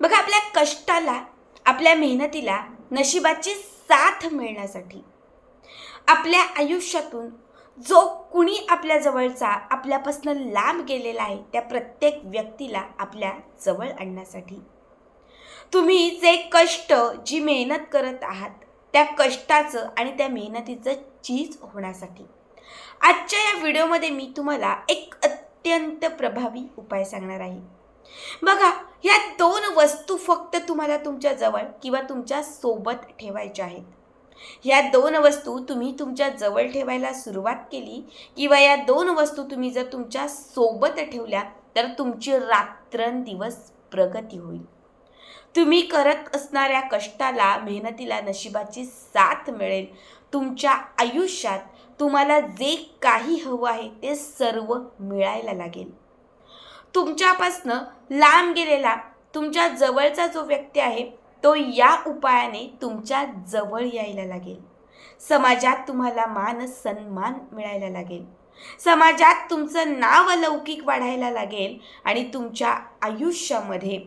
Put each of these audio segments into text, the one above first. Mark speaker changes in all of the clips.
Speaker 1: बघा आपल्या कष्टाला आपल्या मेहनतीला नशिबाची साथ मिळण्यासाठी आपल्या आयुष्यातून जो कुणी आपल्या जवळचा आपल्यापासून लांब गेलेला आहे त्या प्रत्येक व्यक्तीला आपल्या जवळ आणण्यासाठी. तुम्ही जे कष्ट जी मेहनत करत आहात त्या कष्टाचं आणि त्या मेहनतीचं चीज होण्यासाठी. आजच्या या व्हिडिओमध्ये मी तुम्हाला एक अत्यंत प्रभावी उपाय सांगणार आहे. बघा या दोन वस्तू फक्त तुम्हाला तुमच्या जवळ किंवा तुमच्यासोबत ठेवायच्या आहेत. या दोन वस्तू तुम्ही तुमच्या जवळ ठेवायला सुरुवात केली किंवा या दोन वस्तू तुम्ही जर तुमच्यासोबत ठेवल्या तर तुमची रात्रंदिवस प्रगती होईल. तुम्ही करत असणाऱ्या कष्टाला मेहनतीला नशिबाची साथ मिळेल. तुमच्या आयुष्यात तुम्हाला जे काही हवं आहे ते सर्व मिळायला लागेल. तुमच्यापासनं लांब गेलेला तुमच्या जवळचा जो व्यक्ती आहे तो या उपायाने तुमच्या जवळ यायला लागेल. समाजात तुम्हाला मान सन्मान मिळायला लागेल. समाजात तुमचं नाव लौकिक वाढायला लागेल आणि तुमच्या आयुष्यामध्ये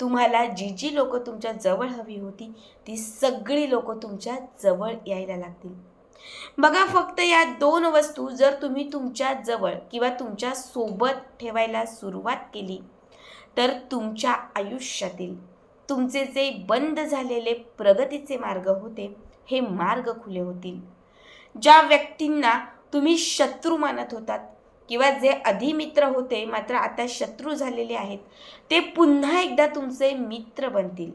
Speaker 1: तुम्हाला जी जी लोकं तुमच्या जवळ हवी होती ती सगळी लोकं तुमच्या जवळ यायला लागतील. बघा फक्त या दोन वस्तू जर तुम्ही तुमच्या जवळ किंवा तुमच्यासोबत ठेवायला सुरुवात केली तर तुमच्या आयुष्यातील तुमचे जे बंद झालेले प्रगतीचे मार्ग होते हे मार्ग खुले होतील. ज्या व्यक्तींना तुम्ही शत्रू मानत होतात किंवा जे आधी मित्र होते मात्र आता शत्रू झालेले आहेत ते पुन्हा एकदा तुमचे मित्र बनतील.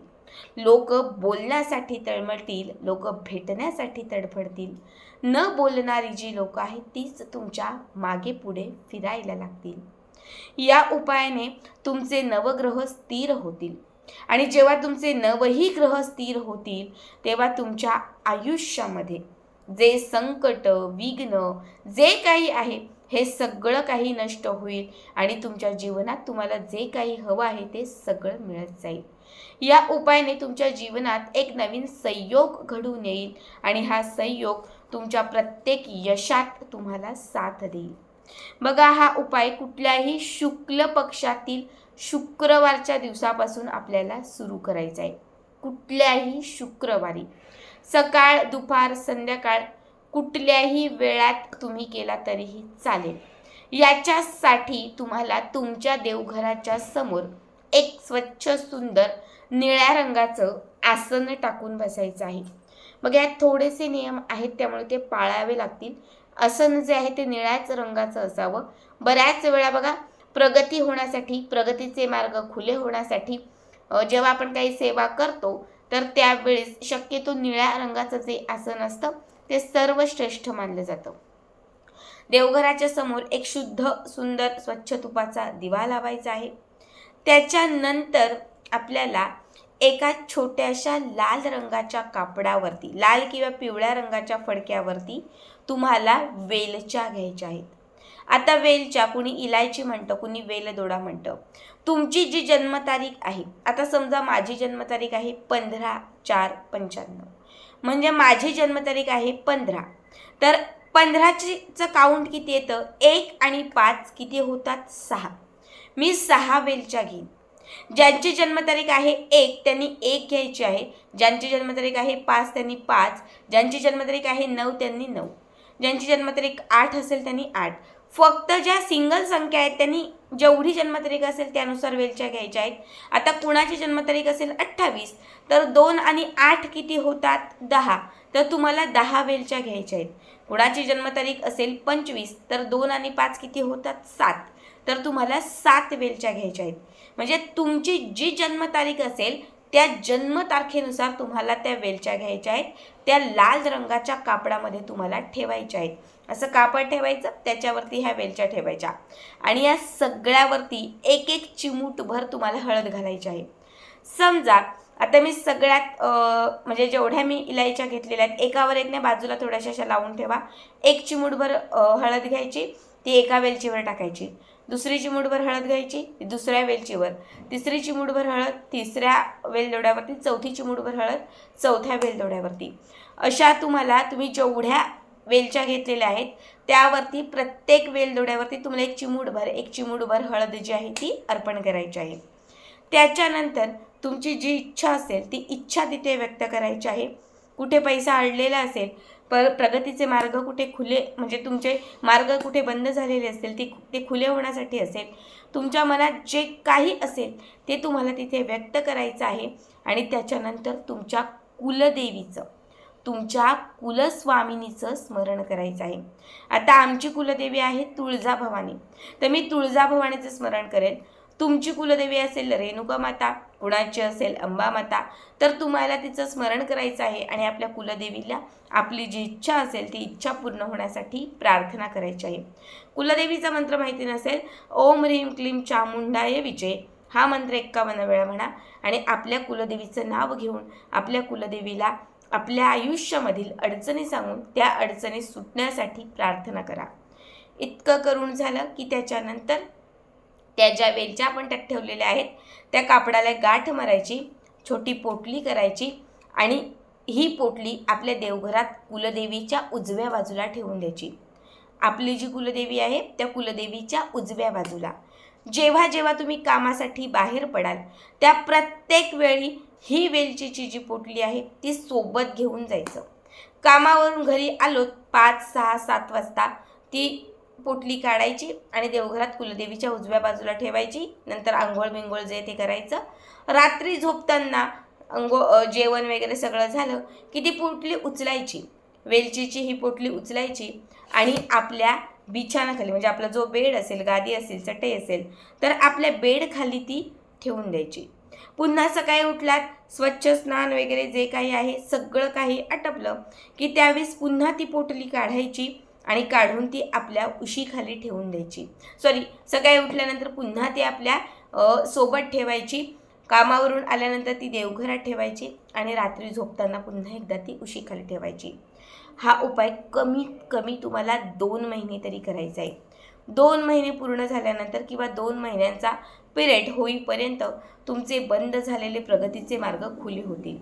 Speaker 1: लोक बोलण्यासाठी तळमळतील लोक भेटण्यासाठी तडफडतील. न बोलणारी जी लोक आहेत तीच तुमच्या मागे पुढे फिरायला लागतील. या उपायाने तुमचे नवग्रह स्थिर होतील. आणि जेव्हा तुमचे नवही ग्रह स्थिर होतील तेव्हा तुमच्या आयुष्यामध्ये जे संकट विघ्न जे काही आहे हे सगळं काही नष्ट होईल आणि तुमच्या जीवनात तुम्हाला जे काही हवं आहे ते सगळं मिळत जाईल. या उपायाने तुमच्या जीवनात एक नवीन संयोग घडून येईल आणि हा संयोग तुमच्या प्रत्येक यशात तुम्हाला साथ देईल. बघा हा उपाय कुठल्याही शुक्ल पक्षातील शुक्रवारच्या दिवसापासून आपल्याला सुरू करायचा आहे. कुठल्याही शुक्रवारी. सकाळ दुपार संध्याकाळ कुठल्याही वेळात तुम्ही केला तरीही चालेल. याच्यासाठी तुम्हाला तुमच्या देवघराच्या समोर एक स्वच्छ सुंदर निळ्या रंगाचं आसन टाकून बसायचं आहे. मग यात थोडेसे नियम आहेत त्यामुळे ते पाळावे लागतील. आसन जे आहे ते निळ्याच रंगाचं असावं. बऱ्याच वेळा बघा प्रगती होण्यासाठी प्रगतीचे मार्ग खुले होण्यासाठी जेव्हा आपण काही सेवा करतो तर त्यावेळेस शक्यतो निळ्या रंगाचं जे आसन असतं ते सर्वश्रेष्ठ मानलं जातं. देवघराच्या समोर एक शुद्ध सुंदर स्वच्छ तुपाचा दिवा लावायचा आहे. त्याच्यानंतर आपल्याला एका छोट्याशा लाल रंगाच्या कापडावरती लाल किंवा पिवळ्या रंगाच्या फडक्यावरती तुम्हाला वेलच्या घ्यायच्या आहेत. आता वेलच्या कुणी इलायची म्हणतं कुणी वेलदोडा म्हणतं. तुमची जी जन्मतारीख आहे आता समजा माझी जन्मतारीख आहे पंधरा चार पंच्याण्णव. म्हणजे माझी जन्मतारीख आहे पंधरा. तर पंधराचीचं काउंट किती येतं? एक आणि पाच किती होतात? सहा. मी सहा वेलच्या घेईन. ज्यांची जन्मतारीख आहे एक त्यांनी एक घ्यायची आहे. ज्यांची जन्मतारीख आहे पाच त्यांनी पाच. ज्यांची जन्मतारीख आहे नऊ त्यांनी नऊ. ज्यांची जन्मतारीख आठ असेल त्यांनी आठ. फक्त ज्या सिंगल संख्या आहेत त्यांनी जेवढी जन्मतारीख असेल त्यानुसार वेलच्या घ्यायच्या आहेत. आता कुणाची जन्मतारीख असेल अठ्ठावीस तर दोन आणि आठ किती होतात? दहा. तर तुम्हाला दहा वेलच्या घ्यायच्या आहेत. कुणाची जन्मतारीख असेल पंचवीस तर दोन आणि पाच किती होतात? सात. तर तुम्हाला सात वेलच्या घ्यायच्या आहेत. म्हणजे तुमची जी जन्मतारीख असेल त्या जन्मतारखेनुसार तुम्हाला त्या वेलच्या घ्यायच्या आहेत. त्या लाल रंगाच्या कापडामध्ये तुम्हाला ठेवायच्या आहेत. असं कापड ठेवायचं त्याच्यावरती ह्या वेलच्या ठेवायच्या. आणि या सगळ्यावरती एक एक चिमूटभर तुम्हाला हळद घालायची आहे. समजा आता मी सगळ्यात म्हणजे जेवढ्या मी इलायच्या घेतलेल्या आहेत एकावर एक नाही बाजूला थोड्याशा अशा लावून ठेवा. एक चिमूटभर हळद घ्यायची ती एका वेलचीवर टाकायची. दुसरी चिमूटभर हळद घ्यायची ती दुसऱ्या वेलचीवर तिसरी चिमूटभर हळद तिसऱ्या वेलदोड्यावरती चौथी चिमूटभर हळद चौथ्या वेलदोड्यावरती. अशा तुम्हाला तुम्ही जेवढ्या वेलच्या घेतलेल्या आहेत. त्यावरती प्रत्येक वेलदोड्यावरती तुम्हाला एक चिमूडभर एक चिमूडभर हळद जी आहे ती अर्पण करायची आहे. त्याच्यानंतर तुमची जी इच्छा असेल ती इच्छा तिथे व्यक्त करायची आहे. कुठे पैसा अडलेला असेल पर प्रगतीचे मार्ग कुठे खुले म्हणजे तुमचे मार्ग कुठे बंद झालेले असतील ती ते खुले होण्यासाठी असेल तुमच्या मनात जे काही असेल ते तुम्हाला तिथे व्यक्त करायचं आहे. आणि त्याच्यानंतर तुमच्या कुलदेवीचं तुमच्या कुलस्वामिनीचं स्मरण करायचं आहे. आता आमची कुलदेवी आहे तुळजाभवानी. तर मी तुळजाभवानीचं स्मरण करेन. तुमची कुलदेवी असेल रेणुका माता कुणाची असेल अंबा माता तर तुम्हाला तिचं स्मरण करायचं आहे आणि आपल्या कुलदेवीला आपली जी इच्छा असेल ती इच्छा पूर्ण होण्यासाठी प्रार्थना करायची आहे. कुलदेवीचा मंत्र माहिती नसेल ओम ह्रीम क्लीम चामुंडाय विजय. हा मंत्र एक्कावन्न वेळा म्हणा आणि आपल्या कुलदेवीचं नाव घेऊन आपल्या कुलदेवीला आपल्या आयुष्यामधील अडचणी सांगून त्या अडचणी सुटण्यासाठी प्रार्थना करा. इतकं करून झालं की त्याच्यानंतर त्या ज्या वेलच्या आपण त्यात ठेवलेल्या आहेत त्या कापडाला गाठ मारायची छोटी पोटली करायची आणि ही पोटली आपल्या देवघरात कुलदेवीच्या उजव्या बाजूला ठेवून द्यायची. आपली जी कुलदेवी आहे त्या कुलदेवीच्या उजव्या बाजूला. जेव्हा जेव्हा तुम्ही कामासाठी बाहेर पडाल त्या प्रत्येक वेळी ही वेलचीची जी पोटली आहे ती सोबत घेऊन जायचं. कामावरून घरी आलो पाच सहा सात वाजता ती पोटली काढायची आणि देवघरात कुलदेवीच्या उजव्या बाजूला ठेवायची नंतर आंघोळ बिंघोळ जे ते करायचं. रात्री झोपताना अंगो जेवण वगैरे सगळं झालं की ती पोटली उचलायची. वेलचीची ही पोटली उचलायची आणि आपल्या बिछाणाखाली म्हणजे आपला जो बेड असेल गादी असेल चटई असेल तर आपल्या बेडखाली ती ठेवून द्यायची. पुन्हा सकाळी उठलात स्वच्छ स्नान वगैरे जे काही आहे सगळं काही आटपलं की त्यावेळेस पुन्हा ती पोटली काढायची आणि काढून ती आपल्या उशीखाली ठेवून द्यायची. सॉरी सकाळी उठल्यानंतर पुन्हा ती आपल्यासोबत ठेवायची. कामावरून आल्यानंतर ती देवघरात ठेवायची आणि रात्री झोपताना पुन्हा एकदा ती उशीखाली ठेवायची. हा उपाय कमीत कमी तुम्हाला दोन महिने तरी करायचा आहे. दोन महिने पूर्ण झाल्यानंतर किंवा दोन महिन्यांचा पिरियड होईपर्यंत तुमचे बंद झालेले प्रगतीचे मार्ग खुले होतील.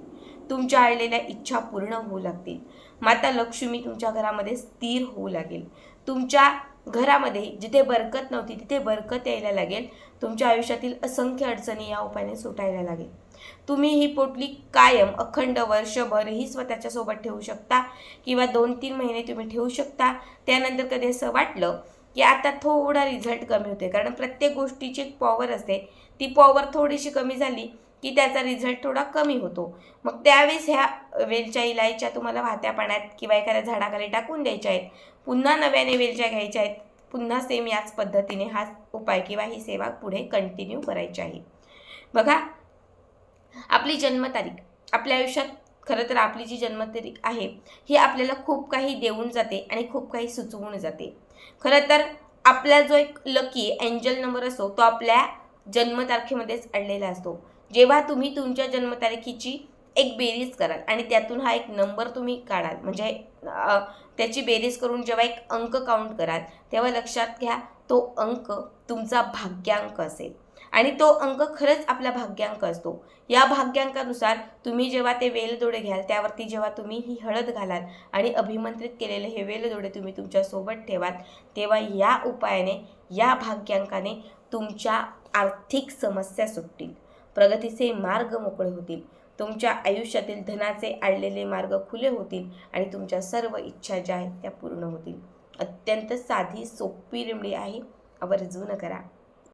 Speaker 1: तुमच्या आलेल्या इच्छा पूर्ण होऊ लागतील. माता लक्ष्मी तुमच्या घरामध्ये स्थिर होऊ लागेल. तुमच्या घरामध्ये जिथे बरकत नव्हती तिथे बरकत यायला लागेल. तुमच्या आयुष्यातील असंख्य अडचणी या उपायाने सुटायला लागेल. तुम्ही ही पोटली कायम अखंड वर्षभरही स्वतःच्या सोबत ठेवू शकता किंवा दोन तीन महिने तुम्ही ठेवू शकता. त्यानंतर कधी असं वाटलं की आता थोडा रिझल्ट कमी होते कारण प्रत्येक गोष्टीची एक पॉवर असते. ती पॉवर थोडीशी कमी झाली की त्याचा रिझल्ट थोडा कमी होतो. मग त्यावेळेस ह्या वेलच्या इलायच्या तुम्हाला वाहत्या पाण्यात किंवा एखाद्या झाडाखाली टाकून द्यायच्या आहेत. पुन्हा नव्याने वेलच्या घ्यायच्या आहेत. पुन्हा सेम याच पद्धतीने हा उपाय किंवा ही सेवा पुढे कंटिन्यू करायची आहे. बघा आपली जन्मतारीख आपल्या आयुष्यात खरं तर आपली जी जन्मतारीख आहे ही आपल्याला खूप काही देऊन जाते आणि खूप काही सुचवून जाते. खरं तर आपला जो एक लकी एंजल नंबर असतो तो आपल्या जन्मतारखेमध्येच अडलेला असतो. जेव्हा तुम्ही तुमच्या जन्मतारखेची एक बेरीज कराल आणि त्यातून हा एक नंबर तुम्ही काढाल म्हणजे त्याची बेरीज करून जेव्हा एक अंक काउंट कराल तेव्हा लक्षात घ्या तो अंक तुमचा भाग्यांक असेल. आणि तो अंक खरंच आपला भाग्यांक असतो. या भाग्यांकानुसार तुम्ही जेव्हा ते वेलदोडे घ्याल त्यावरती जेव्हा तुम्ही ही हळद घालाल आणि अभिमंत्रित केलेले हे वेलदोडे तुम्ही तुमच्यासोबत ठेवाल तेव्हा या उपायाने या भाग्यांकाने तुमच्या आर्थिक समस्या सुटतील. प्रगतीचे मार्ग मोकळे होतील. तुमच्या आयुष्यातील धनाचे आडलेले मार्ग खुले होतील आणि तुमच्या सर्व इच्छा ज्या आहेत त्या पूर्ण होतील. अत्यंत साधी सोपी रेमडी आहे. आवर्जून करा.